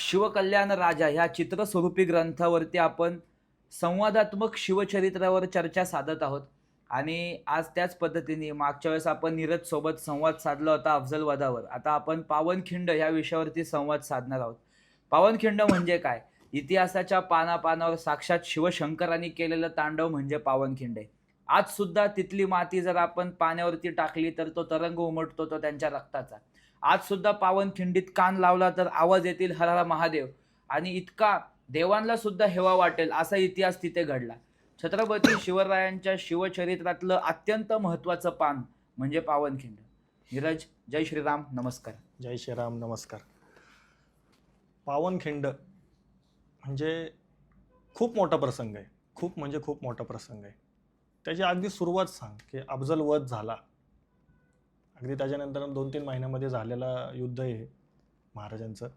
शिवकल्याण राजा ह्या चित्रस्वरूपी ग्रंथावरती आपण संवादात्मक शिवचरित्रावर चर्चा साधत आहोत. आणि आज त्याच पद्धतीने मागच्या वेळेस आपण नीरजसोबत संवाद साधला होता अफजल वधावर आता आपण पावनखिंड ह्या विषयावरती संवाद साधणार आहोत. पावनखिंड म्हणजे काय? इतिहासाच्या पानापानावर साक्षात शिवशंकरांनी केलेलं तांडव म्हणजे पावनखिंड आहे. आज सुद्धा तिथली माती जर आपण पाण्यावरती टाकली तर तो तरंग उमटतो तो त्यांच्या रक्ताचा. आज सुद्धा पावनखिंडीत कान लावला तर आवाज येतील हराला महादेव. आणि इतका देवांना सुद्धा हेवा वाटेल असा इतिहास तिथे घडला. छत्रपती शिवरायांच्या शिवचरित्रातलं अत्यंत महत्वाचं पान म्हणजे पावनखिंड नीरज जय श्रीराम नमस्कार. जय श्रीराम नमस्कार. पावनखिंड म्हणजे खूप मोठा प्रसंग आहे. खूप म्हणजे खूप मोठा प्रसंग आहे. त्याची अगदी सुरुवात सांग की अफजल वध झाला. अगदी त्याच्यानंतर दोन तीन महिन्यामध्ये झालेलं युद्ध आहे महाराजांचं.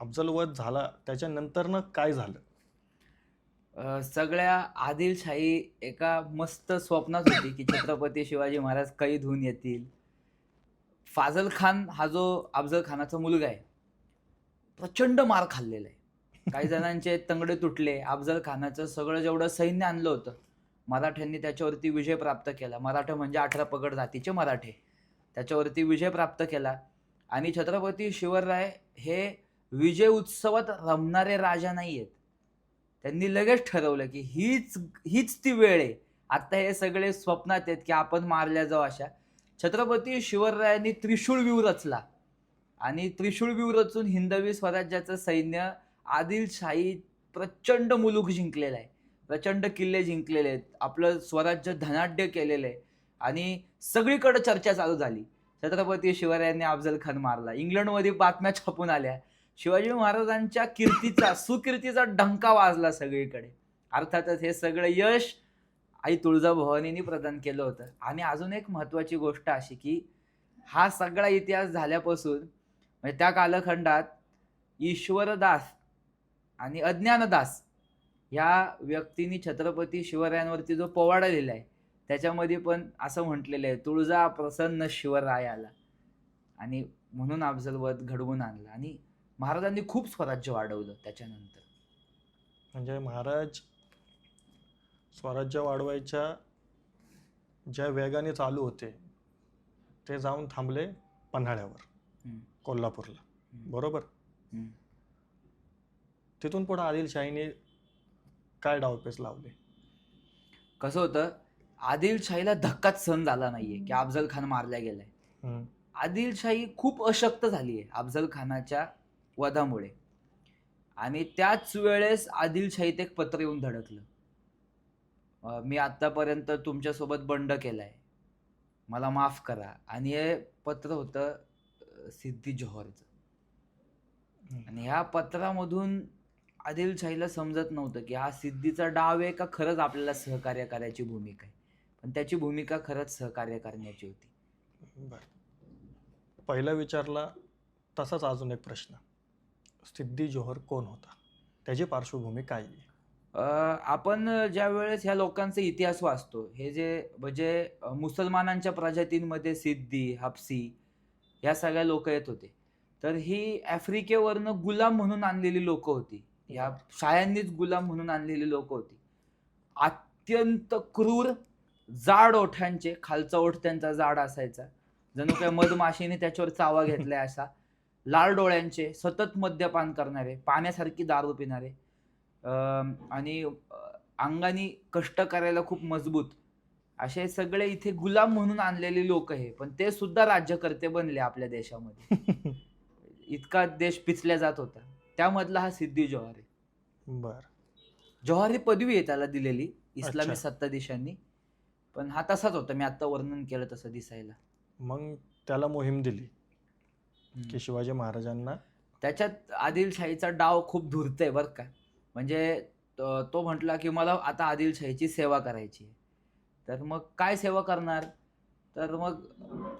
अफजल वध झाला त्याच्यानंतरनं काय झालं? सगळ्या आदिलशाही एका मस्त स्वप्नात होती की छत्रपती शिवाजी महाराज कैद होऊन येतील. फाजल खान हा जो अफजल खानाचा मुलगा आहे प्रचंड मार खाल्लेला आहे. काही जणांचे तंगडे तुटले अफजल खानाचं सगळं जेवढं सैन्य आणलं होतं मराठ्यांनी त्याच्यावरती विजय प्राप्त केला. मराठा म्हणजे अठरा पगड जातीचे मराठे. त्याच्यावरती विजय प्राप्त केला. आणि छत्रपती शिवराय हे विजय उत्सवात रमणारे राजा नाही आहेत त्यांनी लगेच ठरवलं की हीच हीच ती वेळ आहे. आत्ता हे सगळे स्वप्नात आहेत की आपण मारल्या जाऊ अशा. छत्रपती शिवरायांनी त्रिशूळ व्यूह रचला. आणि त्रिशूळ व्यूह रचून हिंदवी स्वराज्याचं सैन्य आदिलशाही प्रचंड मुलूक जिंकलेला आहे. प्रचंड किल्ले जिंकलेले आहेत. आपलं स्वराज्य धनाढ्य केलेलं आहे. आणि सगळीकडे चर्चा चालू झाली. छत्रपती शिवरायांनी अफजल खान मारला. इंग्लंडमध्ये बातम्या छापून आल्या. शिवाजी महाराजांच्या कीर्तीचा सुकीर्तीचा डंका वाजला सगळीकडे. अर्थातच हे सगळं यश आई तुळजाभवानीनी प्रदान केलं होतं. आणि अजून एक महत्त्वाची गोष्ट अशी की हा सगळा इतिहास झाल्यापासून म्हणजे त्या कालखंडात ईश्वरदास आणि अज्ञानदास ह्या व्यक्तींनी छत्रपती शिवरायांवरती जो पोवाडा लिहिला आहे त्याच्यामध्ये पण असं म्हटलेलं आहे तुळजा प्रसन्न शिवरायाला आणि म्हणून अफजलवध घडवून आणला आणि महाराजांनी खूप स्वराज्य वाढवलं त्याच्यानंतर म्हणजे महाराज स्वराज्य वाढवायच्या ज्या वेगाने चालू होते ते जाऊन थांबले पन्हाळ्यावर. कोल्हापूरला. बरोबर. तिथून पुढे आदिलशाहीने काय डावपेच लावले. कसं होतं आदिलशाहीला धक्काच सहन झाला नाहीये की अफजल खान मारल्या गेलाय. हम्म. आदिलशाही खूप अशक्त झाली आहे अफजल खानाच्या वधामुळे. आणि त्याच वेळेस आदिलशाहीत एक पत्र येऊन धडकलं. अं, मी आतापर्यंत तुमच्यासोबत बंड केलाय. मला माफ करा. आणि हे पत्र होतं अं, सिद्धी जोहरचं. आणि ह्या पत्रामधून आदिलशाहीला समजत नव्हतं की हा सिद्धीचा डाव आहे का खरंच आपल्याला सहकार्य करायची भूमिका आहे. पण त्याची भूमिका खरंच सहकार्य करण्याची होती. बर. पहिला विचारला तसाच अजून एक प्रश्न. सिद्धी जोहर कोण होता? त्याची पार्श्वभूमी काय आहे? आपण ज्या वेळेस ह्या लोकांचा इतिहास वाचतो हे जे म्हणजे मुसलमानांच्या प्रजातींमध्ये सिद्धी हापसी ह्या सगळ्या लोक येत होते. तर ही आफ्रिकेवरनं गुलाम म्हणून आणलेली लोक होती. या शायांनीच गुलाम म्हणून आणलेली लोक होती. अत्यंत क्रूर जाड ओठांचे खालचा ओठ त्यांचा जाड असायचा. जणू काय मधमाशीने त्याच्यावर चावा घेतलाय असा. लाल डोळ्यांचे सतत मद्यपान करणारे पाण्यासारखी दारू पिणारे. आणि अंगाने कष्ट करायला खूप मजबूत. असे सगळे इथे गुलाम म्हणून आणलेले लोक आहे पण ते सुद्धा राज्यकर्ते बनले आपल्या देशामध्ये. इतका देश पिचल्या जात होता. त्यामधला हा सिद्धी जोहर. आहे बर. जोहर ही पदवी आहे त्याला दिलेली इस्लामी. सत्ताधीशांनी. पण हा तसाच होता मी आता वर्णन केलं तसं दिसायला. मग त्याला मोहीम दिली. की शिवाजी महाराजांना? त्याच्यात आदिलशाहीचा डाव खूप धूर्त आहे बरं का. म्हणजे तो तो म्हटला की मला आता आदिलशाहीची सेवा करायची तर मग काय सेवा करणार? तर मग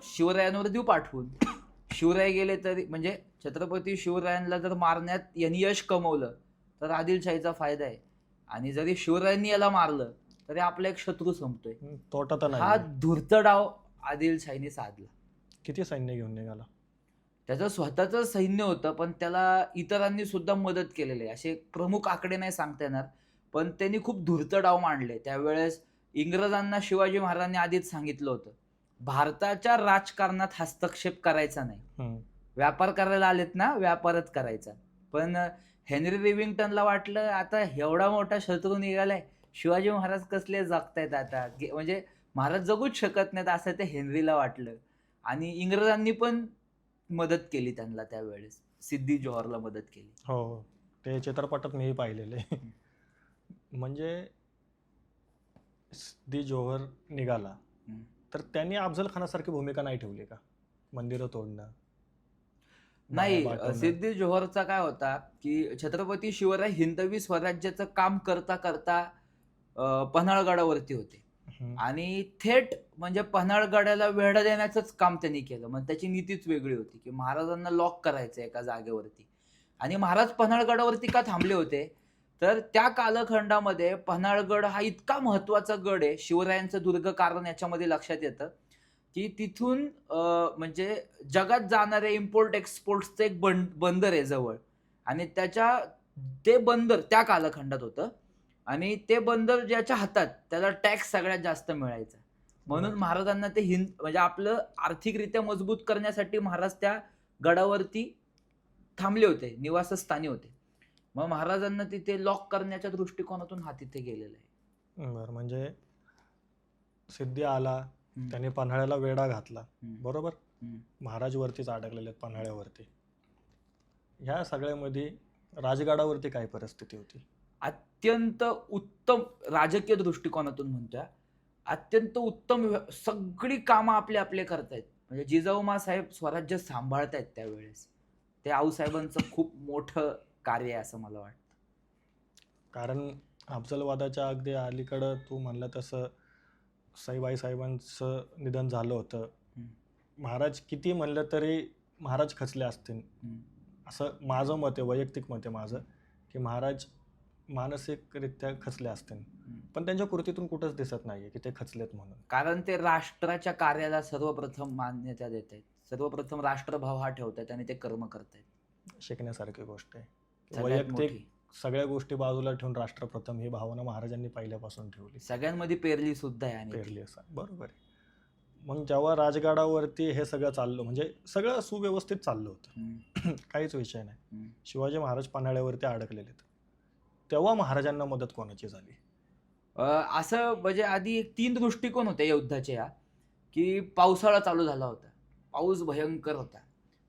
शिवरायांवर देऊ पाठवून. शिवराय गेले तरी म्हणजे छत्रपती शिवरायांना जर मारण्यात यांनी यश कमवलं तर आदिलशाहीचा फायदा आहे. आणि जरी शिवरायांनी याला मारलं तरी आपला एक शत्रू संपतोय. हम्म, तोटा तर हा धूर्त डाव आदिलशाहीने साधला. किती सैन्य घेऊन निघाला? त्याचं स्वतःचं सैन्य होतं पण त्याला इतरांनी सुद्धा मदत केलेली आहे. असे प्रमुख आकडे नाही सांगता येणार पण त्यांनी खूप धूर्त डाव मांडले. त्यावेळेस इंग्रजांना शिवाजी महाराजांनी आधीच सांगितलं होतं. भारताच्या राजकारणात हस्तक्षेप करायचा नाही. व्यापार करायला आलेत ना व्यापारच करायचा. पण हेनरी रिविंग्टनला वाटलं आता एवढा मोठा शत्रू निघालाय. शिवाजी महाराज कसले जगतायत आता? म्हणजे महाराज जगूच शकत नाहीत असं ते हेनरीला वाटलं. आणि इंग्रजांनी पण मदत केली त्यांना त्यावेळेस. सिद्धी जोहरला मदत केली. हो हो. ते चित्रपटात मीही पाहिलेले. म्हणजे सिद्धी जोहर निघाला. तर त्यांनी अफजल खानासारखी भूमिका नाही ठेवली का? मंदिरं तोडणं नाही. सिद्धी जोहरचा काय होता की छत्रपती शिवराय हिंदवी स्वराज्याचं काम करता करता पन्हाळगडावरती होते. आणि थेट म्हणजे पन्हाळगडाला वेढा देण्याचंच काम त्यांनी केलं. मग त्याची नीतीच वेगळी होती की महाराजांना लॉक करायचं एका जागेवरती. आणि महाराज पन्हाळगडावरती का थांबले होते? तर त्या कालखंडामध्ये पन्हाळगड हा इतका महत्त्वाचा गड आहे. शिवरायांचं दुर्ग कारण याच्यामध्ये लक्षात येतं. की तिथून म्हणजे जगात जाणाऱ्या इम्पोर्ट एक्सपोर्टचं एक बंद बंदर आहे जवळ. आणि त्याच्या ते बंदर त्या कालखंडात होतं. आणि ते बंदर ज्याच्या हातात त्याला टॅक्स सगळ्यात जास्त मिळायचा. म्हणून. महाराजांना ते हिंद म्हणजे आपलं आर्थिकरित्या मजबूत करण्यासाठी महाराज त्या गडावरती थांबले होते. निवासस्थानी होते. मग महाराजांना तिथे लॉक करण्याच्या दृष्टिकोनातून हा तिथे गेलेला आहे. बरं म्हणजे सिद्धी आला हम्म. त्याने पन्हाळ्याला वेढा घातला. हम्म. बरोबर? हम्म. महाराज वरतीच अडकलेले आहेत पन्हाळ्यावरती. ह्या सगळ्यामध्ये राजगडावरती काय परिस्थिती होती? अत्यंत उत्तम राजकीय दृष्टिकोनातून म्हणतोय. अत्यंत उत्तम व्य- सगळी कामं आपले आपले करतायत. म्हणजे जिजाऊमा साहेब स्वराज्य सांभाळतायत त्यावेळेस. ते आऊसाहेबांचं खूप मोठं कार्य आहे असं मला वाटतं. कारण अफजलवादाच्या अगदी अलीकडं तू म्हणलं तसं साईबाई साहेबांचं निधन झालं होतं. महाराज किती म्हणलं तरी महाराज खचले असतील. असं माझं मत आहे वैयक्तिक मत आहे माझं की महाराज मानसिकरित्या खचले असतील. पण त्यांच्या कृतीतून कुठंच दिसत नाहीये की ते खचलेत म्हणून. कारण ते राष्ट्राच्या कार्याला सर्वप्रथम मान्यता देत आहेत सर्वप्रथम राष्ट्रभाव हा ठेवतात आणि ते कर्म करतायत. शिकण्यासारखी गोष्ट आहे. वैयक्तिक सगळ्या गोष्टी बाजूला ठेवून राष्ट्रप्रथम ही भावना महाराजांनी पहिल्यापासून ठेवली. सगळ्यांमध्ये पेरली सुद्धा आहे. पेरली असं बरोबर आहे. मग जेव्हा राजगडावरती हे सगळं चाललं म्हणजे सगळं सुव्यवस्थित चाललं होतं. काहीच विषय नाही. शिवाजी महाराज पन्हाळ्यावरती अडकलेले तेव्हा महाराजांना मदत कोणाची झाली? असं म्हणजे आधी एक तीन दृष्टिकोन होते युद्धाचे या की पावसाळा चालू झाला होता. पाऊस भयंकर होता.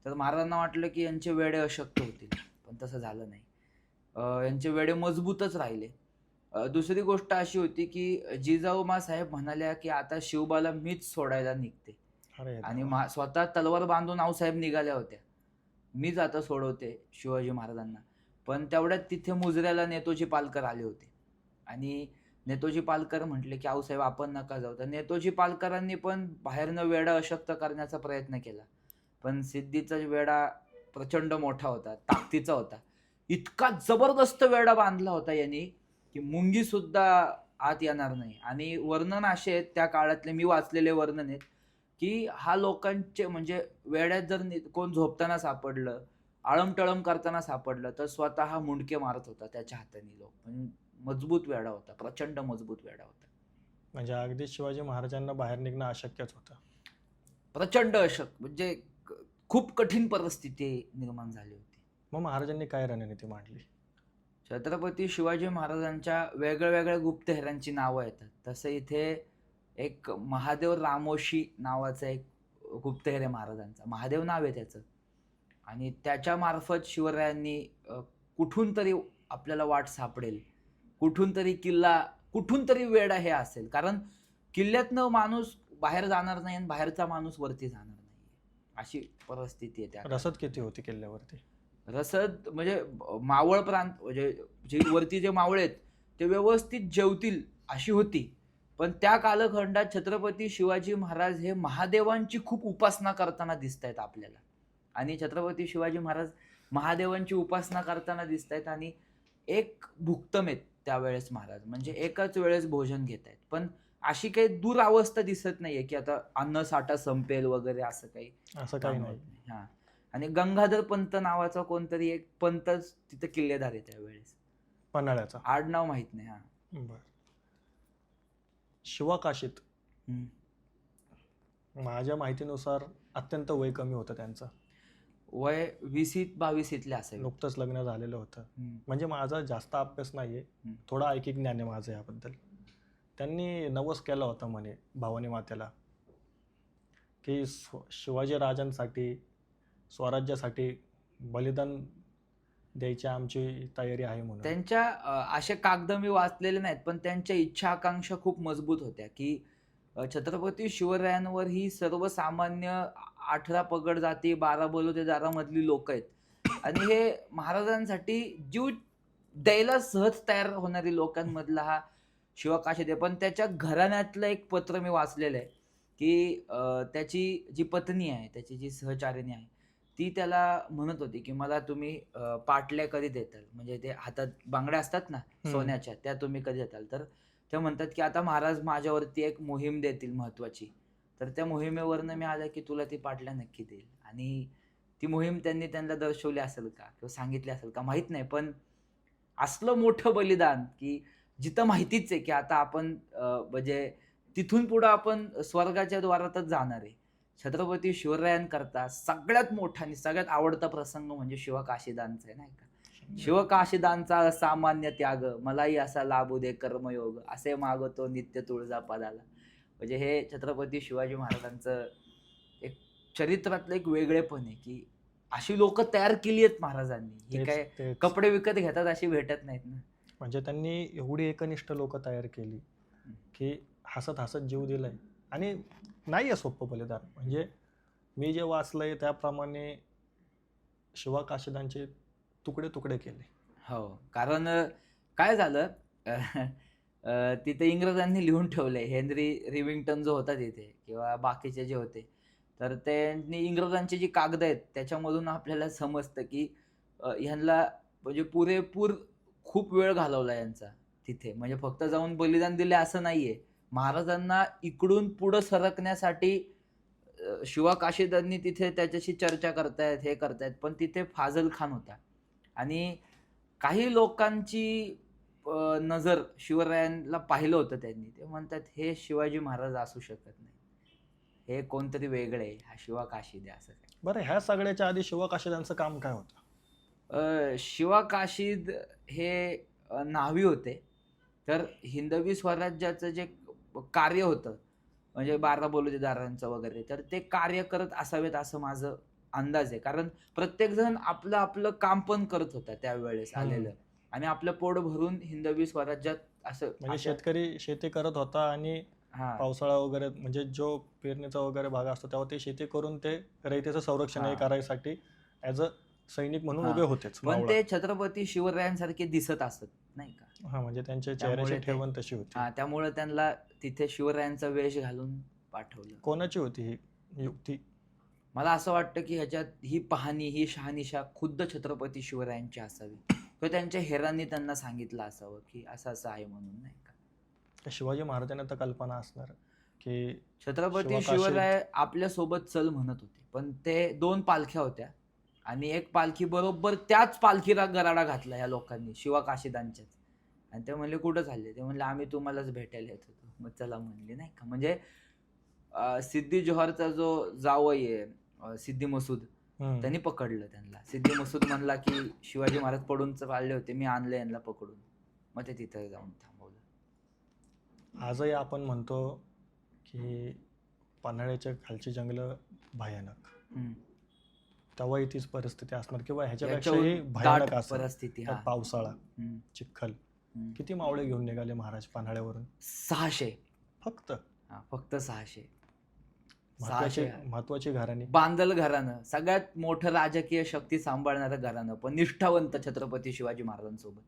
तर महाराजांना वाटलं की यांचे वेडे अशक्य होतील. पण तसं झालं नाही. यांचे वेडे मजबूतच राहिले. दुसरी गोष्ट अशी होती की जिजाऊमा साहेब म्हणाल्या की आता शिवबाला मीच सोडायला निघते. आणि स्वतः तलवार बांधून आऊसाहेब निघाल्या होत्या. मीच आता सोडवते शिवाजी महाराजांना. पण तेवढ्यात तिथे मुजऱ्याला नेतोजी पालकर आले होते. आणि नेतोजी पालकर म्हटले की आऊसाहेब आपण नका जाऊ. तर नेतोजी पालकरांनी पण बाहेरनं वेडा अशक्त करण्याचा प्रयत्न केला. पण सिद्धीचा वेडा प्रचंड मोठा होता ताकदीचा होता. इतका जबरदस्त वेडा बांधला होता यांनी की मुंगी सुद्धा आत येणार नाही. आणि वर्णन असे आहेत त्या काळातले मी वाचलेले वर्णन आहेत की हा लोकांचे म्हणजे वेड्यात जर कोण झोपताना सापडलं आळमटळम करताना सापडलं तर स्वतः हा मुंडके मारत होता त्याच्या हाताने लोक. म्हणजे मजबूत वेडा होता प्रचंड मजबूत वेडा होता. म्हणजे अगदी शिवाजी महाराजांना बाहेर निघणं अशक्यच होतं. प्रचंड अशक म्हणजे खूप कठीण परिस्थिती निर्माण झाली होती. मग महाराजांनी काय रणनीती मांडली? छत्रपती शिवाजी महाराजांच्या वेगळ्या वेगळ्या गुप्तहेरांची नावं येतात. तसं इथे एक महादेव रामोशी नावाचं एक गुप्तहेर आहे महाराजांचा. महादेव नाव आहे त्याचं. आणि त्याच्या मार्फत शिवरायांनी कुठून तरी आपल्याला वाट सापडेल. कुठून तरी किल्ला कुठून तरी वेडा हे असेल. कारण किल्ल्यातनं माणूस बाहेर जाणार नाही आणि बाहेरचा माणूस वरती जाणार अशी परिस्थिती आहे त्या रसद किती होती किल्ल्यावरती? रसद म्हणजे मावळ प्रांत म्हणजे जे वरती जे मावळे आहेत ते व्यवस्थित जेवतील अशी होती. पण त्या कालखंडात छत्रपती शिवाजी महाराज हे महादेवांची खूप उपासना करताना दिसत आहेत आपल्याला. आणि छत्रपती शिवाजी महाराज महादेवांची उपासना करताना दिसत आहेत आणि एक भुक्तम आहेत त्यावेळेस महाराज. म्हणजे एकाच वेळेस भोजन घेत आहेत पण अशी काही दुरावस्था दिसत नाहीये की आता अन्न साठा संपेल वगैरे असं काही असं काही नाही. हा. आणि गंगाधर पंत नावाचा कोणतरी एक पंतच तिथे किल्लेदार आहे त्यावेळेस. पन्हाळ्याचा. आडनाव माहीत नाही हा. बर. शिवाकाशीत. हम्म. माझ्या माहितीनुसार अत्यंत वय कमी होतं त्यांचं. वय वीसीत बावीसीतले असेल. नुकतंच लग्न झालेलं होतं. हम्म. म्हणजे माझा जास्त अभ्यास नाहीये. हम्म. थोडा ऐकिक ज्ञान आहे माझं याबद्दल. त्यांनी नवस केला होता म्हणे भावानी मातेला की स्व शिवाजी राजांसाठी स्वराज्यासाठी बलिदान द्यायची आमची तयारी आहे म्हणून. त्यांच्या असे कागद मी वाचलेले नाहीत पण त्यांच्या इच्छा आकांक्षा खूप मजबूत होत्या की छत्रपती शिवरायांवर ही सर्वसामान्य अठरा पगड जाती बारा बलुतेदारामधली लोक आहेत. आणि हे महाराजांसाठी जीव द्यायला सहज तयार होणारी लोकांमधला हा शिवकाश आहे पण त्याच्या घराण्यातलं एक पत्र मी वाचलेलं आहे की त्याची जी पत्नी आहे त्याची जी सहचारिणी आहे ती त्याला म्हणत होती की मला तुम्ही पाटल्या कधी देताल? म्हणजे ते हातात बांगड्या असतात ना सोन्याच्या त्या तुम्ही कधी देताल? तर ते म्हणतात की आता महाराज माझ्यावरती एक मोहीम देतील महत्वाची तर त्या मोहिमेवरनं मी आलं की तुला ती पाटल्या नक्की देईल. आणि ती मोहीम त्यांनी त्यांना दर्शवली असेल का? किंवा सांगितली असेल का? माहीत नाही. पण असलं मोठं बलिदान की जिथं माहितीच आहे की आता आपण म्हणजे तिथून पुढं आपण स्वर्गाच्या द्वारातच जाणार आहे. छत्रपती शिवरायांकरता सगळ्यात मोठा आणि सगळ्यात आवडता प्रसंग म्हणजे शिवकाशीदांचा आहे नाही का? शिवकाशीदांचा असामान्य त्याग मलाही असा लाभू दे कर्मयोग असे मागतो नित्य तुळजा पदाला म्हणजे हे छत्रपती शिवाजी महाराजांचं एक चरित्रातलं एक वेगळेपण आहे की अशी लोक तयार केली आहेत महाराजांनी. हे काय. कपडे विकत घेतात अशी भेटत नाहीत ना. म्हणजे त्यांनी एवढी एकनिष्ठ लोक तयार केली की हसत हसत जीव दिलाय. आणि नाही आहे सोपं बलिदान. म्हणजे मी जे वाचलंय त्याप्रमाणे शिवाकाशिदांचे तुकडे तुकडे केले. हो. कारण काय झालं? तिथे इंग्रजांनी लिहून ठेवले हेनरी रिविंग्टन जो होता तिथे किंवा बाकीचे जे होते. तर त्यांनी इंग्रजांची जी कागद आहेत त्याच्यामधून आपल्याला समजतं की ह्यांना म्हणजे पुरेपूर खूप वेळ घालवला यांचा तिथे. म्हणजे फक्त जाऊन बलिदान दिले असं नाहीये. महाराजांना इकडून पुढं सरकण्यासाठी शिवा काशीदांनी तिथे त्याच्याशी चर्चा करतायत हे करतायत पण तिथे फाजल खान होता. आणि काही लोकांची नजर शिवरायांना पाहिलं होतं त्यांनी. ते म्हणतात हे शिवाजी महाराज असू शकत नाही हे कोणतरी वेगळे हा शिवा काशीद आहे असं काय बरं ह्या सगळ्याच्या आधी शिवाकाशिदांचं काम काय होतं? शिवा काशीद हे न्हावी होते तर हिंदवी स्वराज्याचं जे कार्य होतं म्हणजे बारा बलुतेदारांचं वगैरे तर ते कार्य करत असावेत असं माझं अंदाज आहे कारण प्रत्येक जण आपलं आपलं काम पण करत होता त्यावेळेस. आलेलं आणि आपलं पोट भरून हिंदवी स्वराज्यात असं म्हणजे शेतकरी शेती करत होता आणि हा पावसाळा वगैरे म्हणजे जो पेरणीचा वगैरे भाग असतो तेव्हा ते शेती करून ते रयतेचं संरक्षण हे हा. करायसाठी ॲज अ सैनिक म्हणून हा. उभे होतेच पण मावळात. ते छत्रपती शिवरायांसारखे दिसत असत नाही का? हा म्हणजे त्यांच्या त्यामुळे चेहऱ्याची ते- ठेवण तशी होती. हा त्यामुळे त्यांना तिथे शिवरायांचा वेश घालून पाठवलं. कोणाची होती ही युक्ती? मला असं वाटतं की ह्याच्यात ही पाहणी ही शहानिशा खुद्द छत्रपती शिवरायांची असावी. किंवा त्यांच्या हेरांनी त्यांना सांगितलं असावं की असं असं आहे म्हणून नाही का? त्या शिवाजी महाराजांना तर कल्पना असणार की छत्रपती शिवकाशी- शिवराय आपल्यासोबत चल म्हणत होते पण ते दोन पालख्या होत्या. आणि एक पालखी बरोबर त्याच पालखीला गराडा घातला या लोकांनी शिवा काशीदांच्याच. आणि ते म्हणले कुठं चालले? ते म्हणले आम्ही तुम्हालाच भेटायला येत होतो. मग चला म्हणले नाही का? म्हणजे सिद्धी जोहरचा जो जावई आहे सिद्धी मसूद. त्यांनी पकडलं त्यांना. सिद्धी मसूद म्हणला की शिवाजी महाराज पडून चालले होते मी आणले यांना पकडून. मग ते तिथं जाऊन थांबवलं. आजही आपण म्हणतो की पन्हाळ्याच्या खालची जंगलं भयानक. तेव्हाही तीच परिस्थिती असणार. किंवा ह्याच्यापेक्षाही भयानक परिस्थिती हा. पावसाळा हम्म. चिखल. हम्म. किती मावळे घेऊन निघाले महाराज पन्हाळ्यावरून सहाशे. फक्त? हा, फक्त सहाशे. महत्वाची सहाशे. महत्वाची घराणी? बांदल घराणं. सगळ्यात मोठं राजकीय शक्ती सांभाळणारं घराणं. पण निष्ठावंत छत्रपती शिवाजी महाराजांसोबत.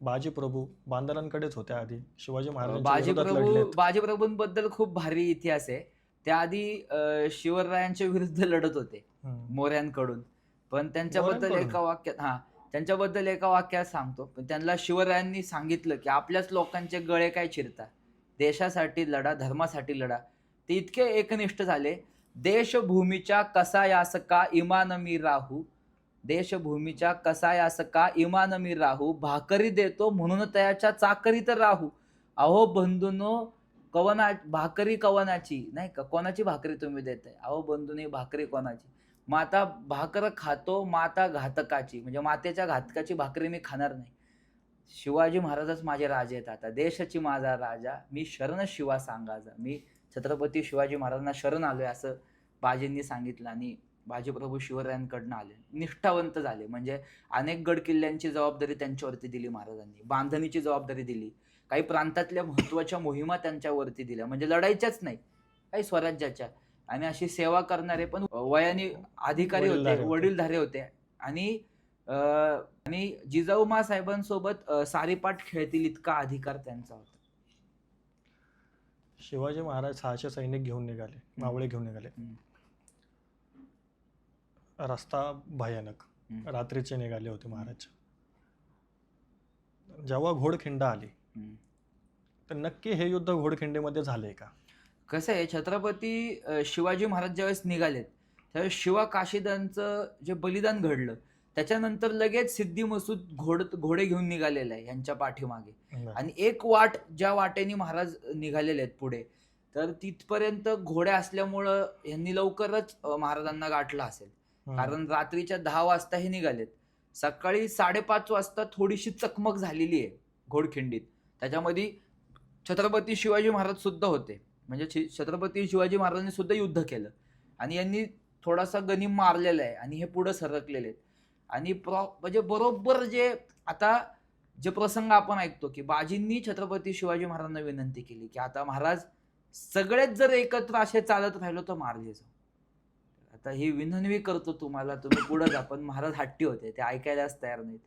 बाजी प्रभू बांदरांकडेच होते आधी. शिवाजी महाराजांच्या बाजी विरोधात प्रभू लढलेत. बाजी प्रभूंबद्दल खूप भारी इतिहास आहे. त्याआधी शिवरायांच्या विरुद्ध लढत होते. मोऱ्यांकडून. पण त्यांच्याबद्दल? एका वाक्यात हा. त्यांच्याबद्दल एका वाक्यात सांगतो. पण त्यांना शिवरायांनी सांगितलं की आपल्याच लोकांचे गळे काय चिरता देशासाठी लढा धर्मासाठी लढा. ते इतके एकनिष्ठ झाले. देशभूमीच्या कसा का इमान मी राहू? देशभूमीच्या कसा का इमान मी राहू? भाकरी देतो म्हणून तयाच्या चाकरीत राहू. अहो बंधूनो कवना भाकरी कवनाची? नाही का? कोणाची भाकरी तुम्ही देताय? अहो बंधूने भाकरी कोणाची? माता भाकर खातो माता घातकाची. म्हणजे मातेच्या घातकाची भाकरी मी खाणार नाही. शिवाजी महाराजच माझे राजे आहेत आता. देशाची माझा राजा. मी शरण शिवा सांगाजा मी छत्रपती शिवाजी महाराजांना शरण आलोय असं बाजींनी सांगितलं आणि बाजीप्रभू शिवरायांकडनं आले. निष्ठावंत झाले. म्हणजे अनेक गड किल्ल्यांची जबाबदारी त्यांच्यावरती दिली महाराजांनी. बांधणीची जबाबदारी दिली. काही प्रांतातल्या महत्त्वाच्या मोहिमा त्यांच्यावरती दिल्या म्हणजे लढायच्याच नाही काही स्वराज्याच्या आणि अशी सेवा करणारे पण वयाने अधिकारी होते वडीलधारे होते. आणि आणि जिजाऊमा साहेबांसोबत अं, सारीपाट खेळतील इतका अधिकार त्यांचा होता शिवाजी महाराज सहाशे सैनिक घेऊन निघाले मावळे घेऊन निघाले. रस्ता भयानक. रात्रीचे निघाले होते महाराज जेव्हा घोडखिंड आली. तर नक्की हे युद्ध घोडखिंडीमध्ये झालंय का? कसं आहे छत्रपती शिवाजी महाराज ज्यावेळेस निघालेत त्यावेळेस शिवा काशीदांचं जे बलिदान घडलं त्याच्यानंतर लगेच सिद्धी मसूद घोड घोडे घेऊन निघालेला आहे यांच्या पाठीमागे. आणि एक वाट ज्या वाटेने महाराज निघालेले आहेत पुढे तर तिथपर्यंत घोड्या असल्यामुळं यांनी लवकरच महाराजांना गाठलं असेल. कारण रात्रीच्या दहा वाजता हे निघालेत. सकाळी साडेपाच वाजता थोडीशी चकमक झालेली आहे घोडखिंडीत. त्याच्यामध्ये छत्रपती शिवाजी महाराज सुद्धा होते. म्हणजे छि- छत्रपती शिवाजी महाराजांनी सुद्धा युद्ध केलं. आणि यांनी थोडासा गनिम मारलेला आहे आणि हे पुढं सरकलेले आहेत. आणि प्रॉ म्हणजे बरोबर जे आता जे प्रसंग आपण ऐकतो की बाजींनी छत्रपती शिवाजी महाराजांना विनंती केली की आता महाराज सगळेच जर एकत्र असे चालत राहिलो तर मारले जाऊ. आता ही विनंती करतो तुम्हाला तुम्ही पुढं जा पण महाराज हट्टी होते ते ऐकायलाच तयार नाहीत.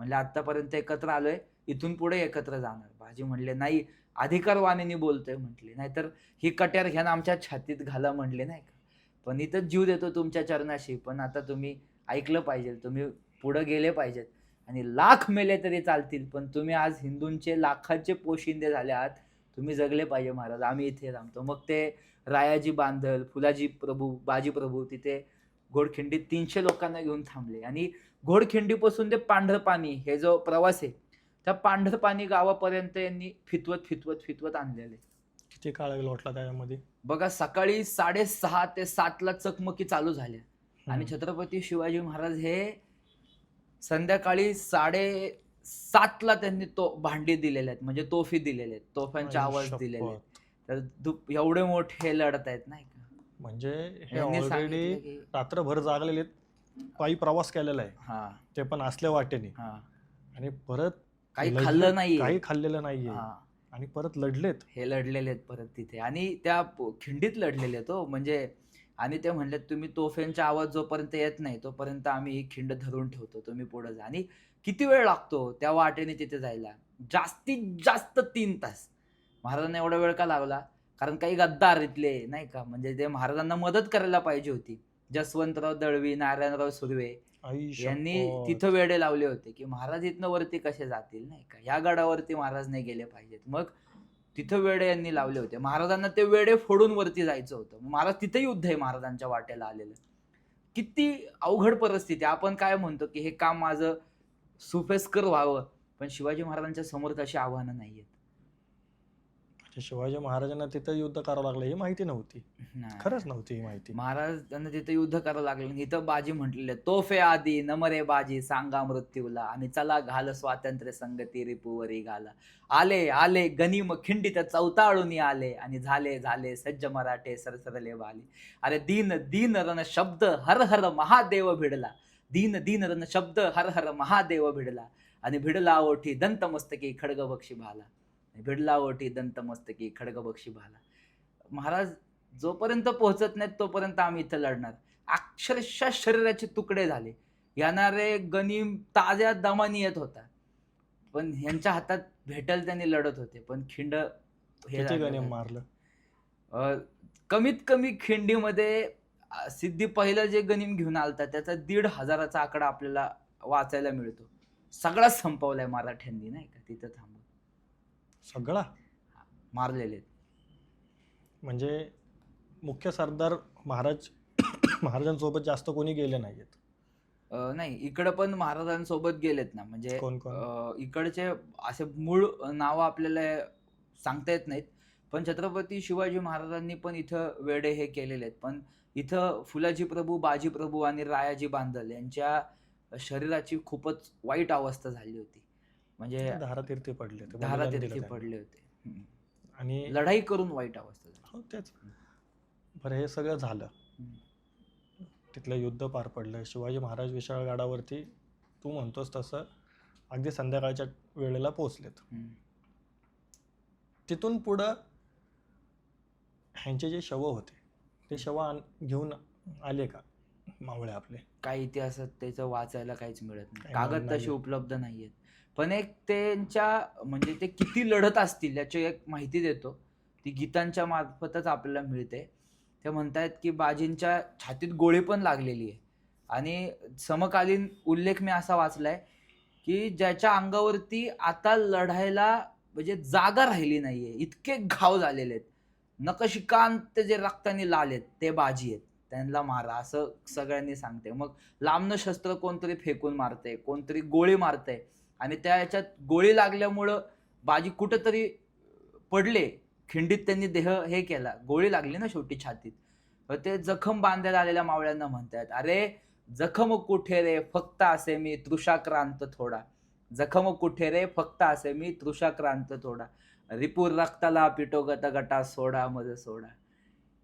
म्हणले आतापर्यंत एकत्र आलोय इथून पुढे एकत्र जाणार. भाजी म्हणले नाही अधिकारवाणीने बोलतोय म्हटले. नाहीतर ही कट्यार घ्या ना आमच्या छातीत घाला म्हणले नाही का? पण इथंच जीव देतो तुमच्या चरणाशी पण आता तुम्ही ऐकलं पाहिजे तुम्ही पुढं गेले पाहिजेत. आणि लाख मेले तरी चालतील पण तुम्ही आज हिंदूंचे लाखाचे पोशिंदे झाले आहात तुम्ही जगले पाहिजे महाराज आम्ही इथे थांबतो. मग ते रायाजी बांधल फुलाजी प्रभू बाजी प्रभू तिथे घोडखिंडीत तीनशे लोकांना घेऊन थांबले. आणि घोडखिंडीपासून ते पांढरपाणी हे जो प्रवास आहे त्या पांढरपाणी गावापर्यंत यांनी फितवत फितवत फितवत आणलेले किती काळ लोटला त्याच्यामध्ये बघा सकाळी साडेसहा ते सातला चकमकी चालू झाल्या आणि. छत्रपती शिवाजी महाराज हे संध्याकाळी साडे सातला त्यांनी तो भांडी दिलेले आहेत म्हणजे तोफी दिलेले आहेत तोफ्यांचे आवाज. दिलेले तर एवढे मोठे लढत आहेत नाही का म्हणजे रात्रभर जागलेले आहेत. पायी प्रवास केलेला आहे. हा. ते पण असल्या वाटेने. हा. आणि परत काही लढले- खाल्लं नाहीये. काही खाल्लेलं नाहीये. हा. आणि परत लढलेत. हे लढलेले आहेत परत तिथे. आणि त्या प- खिंडीत लढलेले आहेत हो. म्हणजे आणि ते म्हणले तुम्ही तोफ्यांचा आवाज जोपर्यंत येत नाही तोपर्यंत आम्ही ही खिंड धरून ठेवतो. तुम्ही पुढे जा. आणि किती वेळ लागतो त्या वाटेने तिथे जायला? जास्तीत जास्त तीन तास. महाराजांना एवढा वेळ का लागला? कारण काही गद्दार इथले नाही का? म्हणजे ते महाराजांना मदत करायला पाहिजे होती. जसवंतराव दळवी नारायणराव सुर्वे यांनी. तिथं वेडे लावले होते की महाराज इथनं वरती कसे जातील नाही का? ह्या गडावरती महाराज नाही गेले पाहिजेत. मग तिथं वेडे यांनी लावले होते. महाराजांना ते वेडे फोडून वरती जायचं होतं. महाराज तिथे युद्ध आहे महाराजांच्या वाट्याला आलेलं. किती अवघड परिस्थिती. आपण काय म्हणतो की हे काम माझं सुफेसकर व्हावं पण शिवाजी महाराजांच्या समोर तशी आव्हानं नाहीयेत. म्हणजे शिवाजी महाराजांना तिथं युद्ध करावं लागलं ही माहिती नव्हती. खरंच नव्हती ही माहिती. महाराज त्यांना तिथे युद्ध करावं लागलं. इथं बाजी म्हटलेले तोफे आधी नमरे बाजी सांगा मृत्यूला. आणि चला घाल स्वातंत्र्य संगती रिपुवरी घाला. आले आले गनिम खिंडीत चौताळून आले. आणि झाले झाले सज्ज मराठे सरसरले वाले. अरे दीन दीन रन शब्द हर हर महादेव भिडला. दीन दीन रन शब्द हर हर महादेव भिडला. आणि भिडला ओठी दंतमस्तकी खडग बक्षी भाला. भिडला ओठी दंतमस्तकी खडग बक्षी भाला. महाराज जोपर्यंत पोहोचत नाहीत तोपर्यंत आम्ही इथं लढणार. अक्षरशः शरीराचे तुकडे झाले. येणारे गनिम ताज्या दमानी येत होता. पण ह्यांच्या हातात भेटल त्यांनी लढत होते. पण खिंड हे. मारलं? कमीत कमी खिंडीमध्ये सिद्धी पहिलं जे गनिम घेऊन आलता त्याचा दीड हजाराचा आकडा आपल्याला वाचायला मिळतो. सगळाच संपवलाय मराठ्यांनी नाही का? तिथं थांबून. सगळा? मारलेले आहेत. म्हणजे मुख्य सरदार महाराज महाराजांसोबत जास्त कोणी गेले नाहीत अं, नाही इकडं पण महाराजांसोबत गेलेत ना. म्हणजे कोण कोण? अं, इकडचे असे मूळ नावं आपल्याला सांगता येत नाहीत. पण छत्रपती शिवाजी महाराजांनी पण इथं वेडे हे केलेले आहेत. पण इथं फुलाजी प्रभू बाजी प्रभू आणि रायाजी बांदल यांच्या शरीराची खूपच वाईट अवस्था झाली होती. म्हणजे धारातीर्थी पडले ते बलिदान धारातीर्थी दिलं त्यांनी. पडले होते. आणि लढाई करून वाईट अवस्था झाली हो तेच बरं हे सगळं झालं. तिथलं युद्ध पार पडलं शिवाजी महाराज विशाळगडावरती तू म्हणतोस तसं अगदी संध्याकाळच्या वेळेला पोचलेत. तिथून पुढं ह्यांचे जे शव होते ते शव घेऊन आले का मावळे आपले काही इतिहासात त्याचं वाचायला काहीच मिळत नाही कागद. तसे उपलब्ध नाहीयेत पण एक त्यांच्या म्हणजे ते किती लढत असतील याची एक माहिती देतो. ती गीतांच्या मार्फतच आपल्याला मिळते. ते म्हणतायत की बाजींच्या छातीत गोळी पण लागलेली आहे. आणि समकालीन उल्लेख मी असा वाचलाय की ज्याच्या अंगावरती आता लढायला म्हणजे जागा राहिली नाहीये. इतके घाव झालेले आहेत. नकशिकांत जे रक्ताने लाल आहेत ते बाजी आहेत. त्यांना मारा असं सगळ्यांनी सांगते. मग लांबनं शस्त्र कोणतरी फेकून मारते कोणतरी गोळी मारते आणि त्या याच्यात गोळी लागल्यामुळं बाजी कुठंतरी पडले. खिंडीत त्यांनी देह हे केला. गोळी लागली ना शेवटी छातीत. ते जखम बांधायला आलेल्या मावळ्यांना म्हणतात अरे जखम कुठे रे? फक्त असे मी तृषाक्रांत थोडा. जखम कुठे रे? फक्त असे मी तृषाक्रांत थोडा. रिपूर रक्ताला पिटोगत गटा सोडा मज सोडा.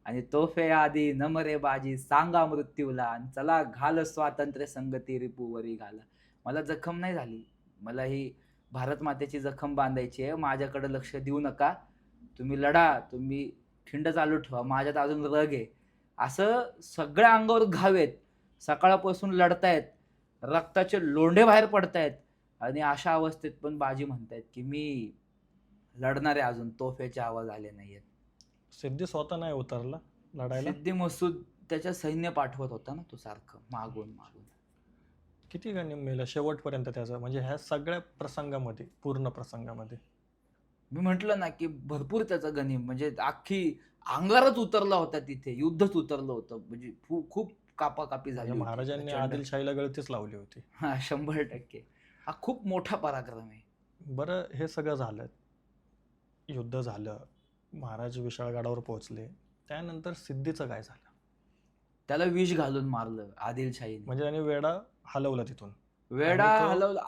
आणि तोफे आधी नमरे बाजी सांगा मृत्यूला. आणि चला घाल स्वातंत्र्य संगती रिपूवरी घाला. मला जखम नाही झाली. मला ही भारत मातेची जखम बांधायची आहे. माझ्याकडे लक्ष देऊ नका. तुम्ही लढा तुम्ही खिंड चालू ठेवा. माझ्यात अजून रग आहे. असं सगळ्या अंगावर घाव आहेत सकाळपासून लढतायत. रक्ताचे लोंढे बाहेर पडतायत. आणि अशा अवस्थेत पण बाजी म्हणतायत की मी लढणारे अजून तोफेचे आवाज आले नाहीयेत. सिद्धी स्वतः नाही उतरला लढायला? सिद्धी मसूद त्याच्या सैन्य पाठवत होता ना तो सारखं मागून मागून. किती गणी मेलं शेवटपर्यंत त्याचं? म्हणजे ह्या सगळ्या प्रसंगामध्ये पूर्ण प्रसंगामध्ये. मी म्हंटल ना की भरपूर त्याचा गनिम म्हणजे अख्खी अंगारच उतरला होता तिथे युद्धच उतरलं होतं. म्हणजे खूप कापाकापी झाली म्हणजे होती. महाराजांनी प्रचंड. आदिलशाहीला गळतीच लावली होती. हा शंभर टक्के. हा खूप मोठा पराक्रम आहे. बरं हे सगळं झालं. युद्ध झालं. महाराज विशाळगडावर पोहोचले. त्यानंतर सिद्धीचं काय झालं? त्याला विष घालून मारलं आदिलशाहीने. म्हणजे त्याने वेडा हलवला तिथून. वेडा आणि तो- हलवला.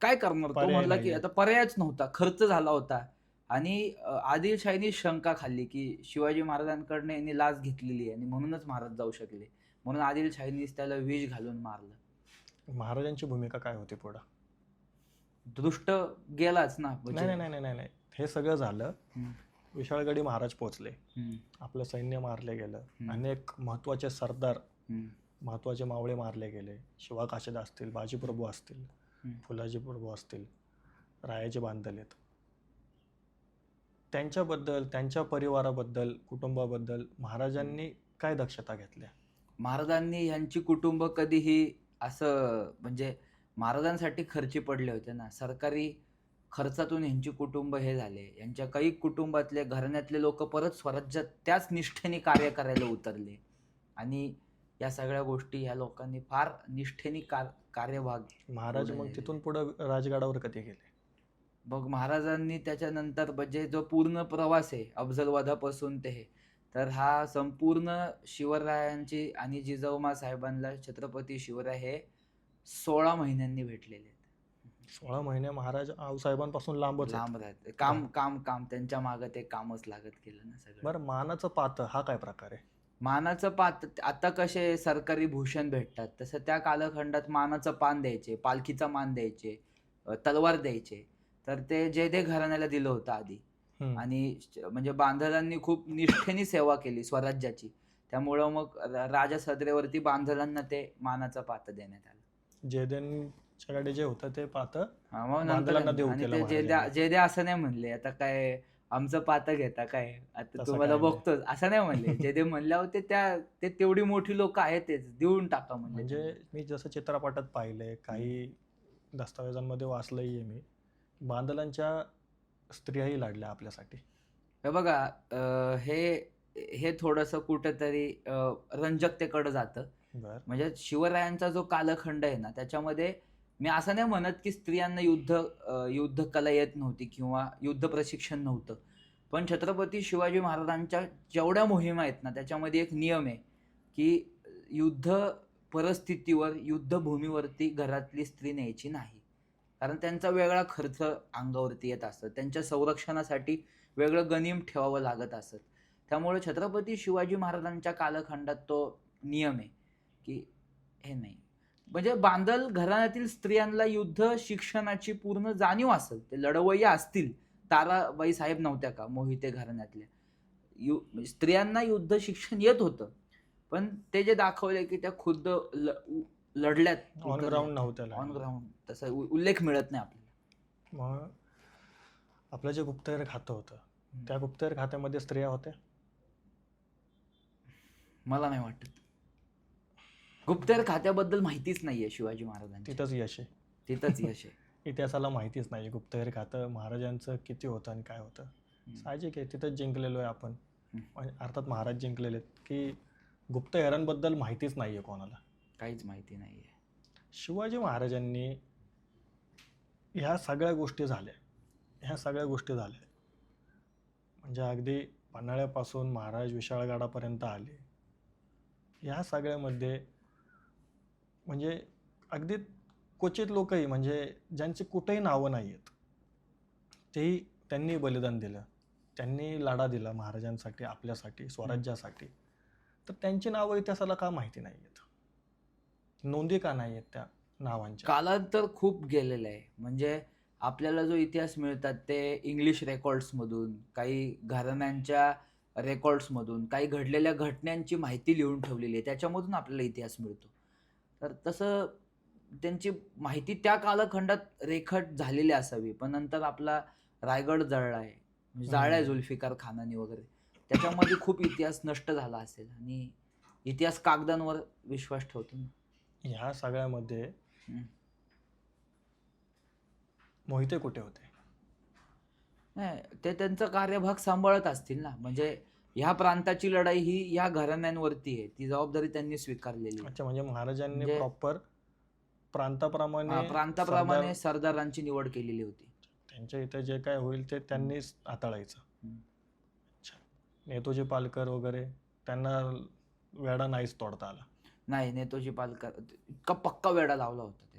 काय करणार तो पर्याय म्हणला की नाहीये. आता पर्यायच नव्हता खर्च झाला होता. आणि अ, आदिलशाहीने शंका खाल्ली की शिवाजी महाराजांकडनं यांनी लाच घेतलेली आहे आणि म्हणूनच महाराज जाऊ शकले. म्हणून आदिलशाहीनीच त्याला विष घालून मारलं. महाराजांची भूमिका काय होती पुढं? दृष्ट गेलाच ना म्हणजे- नाही नाही नाही नाही नाही नाही. हे सगळं झालं. हम्म. विशाळगडी महाराज पोहोचले. आपलं सैन्य मारले गेलं. अनेक महत्त्वाचे सरदार महत्त्वाचे मावळे मारले गेले. शिवा काशेद असतील बाजीप्रभू असतील. फुलाजी प्रभू असतील रायाचे बांधलेत त्यांच्याबद्दल त्यांच्या परिवाराबद्दल कुटुंबाबद्दल महाराजांनी काय दक्षता घेतल्या? महाराजांनी यांची कुटुंब कधीही असं म्हणजे महाराजांसाठी खर्ची पडले होते ना. सरकारी खर्चातून यांची कुटुंब हे झाले. यांच्या काही कुटुंबातले घराण्यातले लोक परत स्वराज्यात त्याच निष्ठेने कार्य करायला उतरले. आणि या सगळ्या गोष्टी या लोकांनी फार निष्ठेने कार कार्यभाग महाराज मग तिथून पुढे राजगडावर कधी गेले? मग महाराजांनी त्याच्यानंतर म्हणजे जो पूर्ण प्रवास आहे अफजलवादापासून ते तर हा संपूर्ण शिवरायांची आणि जिजाऊमा साहेबांना छत्रपती शिवराय हे सोळा महिन्यांनी भेटलेले. सोळा महिने महाराज आऊसाहेबांपासून लांबच आहेत. लांब राहते काम काम काम. त्यांच्या मागं ते कामच लागत गेलं ना सगळं. बरं मानाचं पात हा काय प्रकार आहे? मानाचं पात आता कसे सरकारी भूषण भेटतात तसं त्या कालखंडात मानाचं पान द्यायचे पालखीचा मान द्यायचे अ, तलवार द्यायचे. तर ते जयदेव घराण्याला दिलं होतं आधी. हम्म. आणि श- म्हणजे बांधलांनी खूप निष्ठेने सेवा केली स्वराज्याची. त्यामुळं मग र- राजा सदरेवरती बांधलांना ते मानाचं पात्र देण्यात आलं. जयदेनच्याकडे जे होतं ते पात हा, मग बांधलांना नंतर देऊ आणि केलं ते महाराजांनी. जयद्या जयद्या असं नाही म्हणले. आता काय आमचं पातं घेता काय? आता तसं तुम्हाला काय नाही. बघतोच. असं नाही म्हणले. जयदेव म्हणल्यावर ते त्या ते तेवढी मोठी लोक आहेत तेच देऊन टाका म्हणजे मी जसं चित्रपटात पाहिलंय काही दस्तावेजांमध्ये वाचलंही आहे मी. बांदलांच्या स्त्रियाही लढल्या आपल्यासाठी. हे बघा अं, हे हे थोडंसं कुठंतरी अं, रंजकतेकडे जातं. बर. म्हणजे शिवरायांचा जो कालखंड आहे ना त्याच्यामध्ये मी असं नाही म्हणत की स्त्रियांना युद्ध युद्ध कला येत नव्हती किंवा युद्ध प्रशिक्षण नव्हतं. पण छत्रपती शिवाजी महाराजांच्या जेवढ्या मोहिमा आहेत ना त्याच्यामध्ये एक नियम आहे की युद्ध परिस्थितीवर युद्धभूमीवरती घरातली स्त्री न्यायची नाही. कारण त्यांचा वेगळा खर्च अंगावरती येत असतं. त्यांच्या संरक्षणासाठी वेगळं गनिम ठेवावं लागत असत. त्यामुळे छत्रपती शिवाजी महाराजांच्या कालखंडात तो नियम आहे की हे नाही. म्हणजे बांधल घराण्यातील स्त्रियांना युद्ध शिक्षणाची पूर्ण जाणीव असेल. ते लढवय्या असतील. ताराबाई साहेब नव्हत्या का? मोहिते घराण्यातल्या. यु स्त्रियांना युद्ध शिक्षण येत होतं. पण ते जे दाखवले की त्या खुद्द लढल्यात ऑन ग्राउंड नव्हत्या ऑन. ग्राउंड तसा उल्लेख मिळत नाही आपल्याला. मग आपलं जे गुप्तहेर खातं होतं त्या गुप्तहेर खात्यामध्ये स्त्रिया होत्या? मला नाही वाटत. गुप्तहेर खात्याबद्दल माहितीच नाहीये शिवाजी महाराजांची. तिथंच यश आहे. तिथंच यश आहे. इतिहासाला माहितीच नाही गुप्तहेर खातं महाराजांचं किती होतं आणि काय होतं. साहजिक आहे तिथंच जिंकलेलो आहे आपण. हम्म. अर्थात महाराज जिंकलेले आहेत की गुप्तहेरांबद्दल माहितीच नाही आहे कोणाला. काहीच माहिती नाहीये. शिवाजी महाराजांनी ह्या सगळ्या गोष्टी झाल्या. ह्या सगळ्या गोष्टी झाल्या. म्हणजे अगदी पन्हाळ्यापासून महाराज विशाळगडापर्यंत आले. ह्या सगळ्यामध्ये म्हणजे अगदी क्वचित लोकही म्हणजे ज्यांची कुठेही नावं नाही आहेत तेही त्यांनी बलिदान दिलं. त्यांनी लढा दिला महाराजांसाठी आपल्यासाठी स्वराज्यासाठी. तर त्यांची नावं इतिहासाला का माहिती नाही आहेत नोंदी का नाही आहेत त्या नावांच्या? कालांतर खूप गेलेलं आहे. म्हणजे आपल्याला जो इतिहास मिळतात ते इंग्लिश रेकॉर्ड्समधून काही घराण्यांच्या रेकॉर्ड्समधून काही घडलेल्या घटनांची माहिती लिहून ठेवलेली आहे. त्याच्यामधून आपल्याला इतिहास मिळतो. तर तसं त्यांची माहिती त्या कालखंडात रेखट झालेली असावी. पण नंतर आपला रायगड जळला आहे म्हणजे जाळलाय हम्म. जुल्फिकार खानाने वगैरे. त्याच्यामध्ये खूप इतिहास नष्ट झाला असेल आणि इतिहास कागदांवर विश्वास ठेवतो ना. ह्या सगळ्यामध्ये. मोहिते कुठे होते? नाही ते त्यांचा कार्यभाग सांभाळत असतील ना. म्हणजे ह्या प्रांताची लढाई ही ह्या घराण्यांवरती आहे. ती जबाबदारी त्यांनी स्वीकारलेली. अच्छा म्हणजे महाराजांनी म्हणजे- प्रॉपर प्रांताप्रमाणे हा, प्रांताप्रमाणे सरदार- सरदारांची निवड केलेली होती. त्यांच्या इथे जे काय होईल ते त्यांनीच हाताळायचं. हम्म. अच्छा. नेतोजी पालकर वगैरे त्यांना वेडा नाहीच तोडता आला. नाही नेतोजी पालकर इतका पक्का वेढा लावला होता.